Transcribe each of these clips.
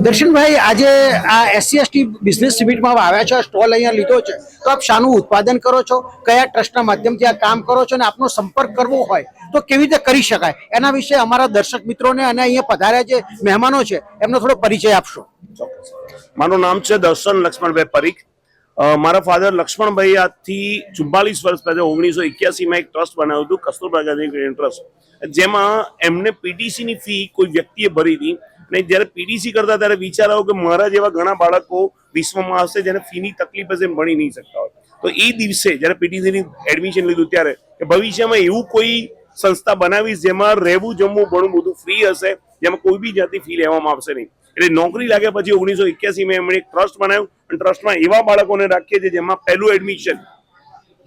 દર્શનભાઈ આજે આ SC ST business સિમિટમાં આવ્યા છો સ્ટોલ અહીંયા લીધો છે. તો આપ શાનું ઉત્પાદન કરો છો? કયા ટ્રસ્ટના માધ્યમથી આ કામ કરો છો? અને આપનો સંપર્ક કરવો હોય તો કેવી રીતે કરી શકાય? એના વિશે અમારા દર્શક મિત્રોને અને અહીંયા પધાર્યા જે મહેમાનો છે એમનો થોડો પરિચય આપશો. ચોક્કસ. મારું નામ છે દર્શન લક્ષ્મણભાઈ પરીખ. અ, મારા ફાધર લક્ષ્મણભાઈ આજથી ચુમ્માલીસ વર્ષ પહેલા ઓગણીસો એક્યાસીમાં એક ટ્રસ્ટ બનાવ્યું હતું કસ્તુરબા ગાંધી ટ્રસ્ટ. જેમાં એમને પીટીસીની ફી કોઈ વ્યક્તિએ ભરી હતી. અને જ્યારે પીટીસી કરતા ત્યારે વિચાર આવો કે મારા જેવા ઘણા બાળકો વિશ્વમાં આવશે જેને ફીની તકલીફ હશે ભણી નહીં શકતા હોય. તો એ દિવસે જ્યારે પીટીસીની એડમિશન લીધું ત્યારે કે ભવિષ્યમાં એવું કોઈ સંસ્થા બનાવીશ જેમાં રહેવું, જમવું ઘણું બધું ફ્રી હશે, જેમાં કોઈ બી જાતની ફી લેવામાં આવશે નહીં. એટલે નોકરી લાગ્યા પછી ઓગણીસો એક્યાસી માં એમણે એક ટ્રસ્ટ બનાવ્યું અને ટ્રસ્ટમાં એવા બાળકોને રાખીએ છીએ જેમાં પહેલું એડમિશન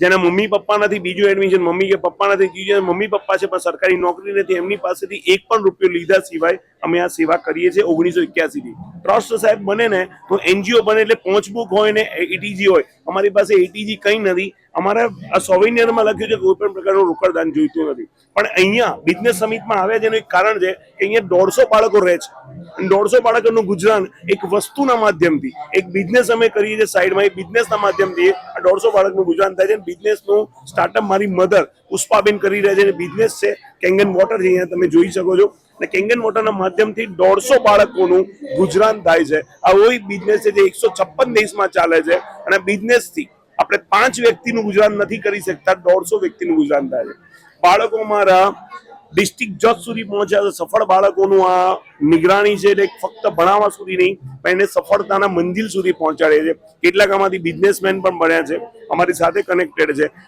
જેના મમ્મી પપ્પા નથી, બીજું એડમિશન મમ્મી કે પપ્પા નથી મમ્મી પપ્પા છે, પણ સરકારી નોકરી નથી એમની પાસેથી એક પણ રૂપિયો લીધા સિવાય અમે આ સેવા કરીએ છીએ ઓગણીસો એક્યાસી થી. ટ્રસ્ટ સાહેબ બને ને તો એનજીઓ બને એટલે પહોંચબુક હોય ને એટીજી હોય. અમારી પાસે એટીજી કંઈ નથી. અમારા સોવિનિયરમાં લખ્યું છે કોઈ પણ પ્રકારનું રોકડદાન જોઈતું નથી. પણ અહીંયા બિઝનેસ સમિટમાં આવ્યા છે એનું એક કારણ છે કે અહીંયા દોઢસો બાળકો રહે છે. અને દોઢસો બાળકોનું ગુજરાન એક વસ્તુના માધ્યમથી, એક બિઝનેસ અમે કરીએ છીએ સાઈડમાં એ બિઝનેસના માધ્યમથી આ દોઢસો બાળકનું ગુજરાન થાય છે બિઝનેસનું સ્ટાર્ટઅપ મારી મધર પુષ્પાબેન કરી રહ્યા છે બિઝનેસ છે. કેંગન વોટર છે, અહીંયા તમે જોઈ શકો છો. અને કેંગન વોટરના માધ્યમથી દોઢસો બાળકોનું ગુજરાન થાય છે. આવો એક બિઝનેસ છે જે એકસો છપ્પન દેશમાં ચાલે છે. અને બિઝનેસથી આપણે પાંચ વ્યક્તિનું ગુજરાન નથી કરી શકતા, દોઢસો વ્યક્તિનું ગુજરાન થાય છે. બાળકો મારા ડિસ્ટ્રિક્ટ જજ સુધી પહોંચ્યા છે. સફળ બાળકોનું આ નિગરાણી છે એટલે ફક્ત ભણાવવા સુધી નહીં, પણ એને સફળતાના મંજિલ સુધી પહોંચાડે છે. કેટલાક આમાંથી બિઝનેસમેન પણ બન્યા છે. અમારી સાથે કનેક્ટેડ છે.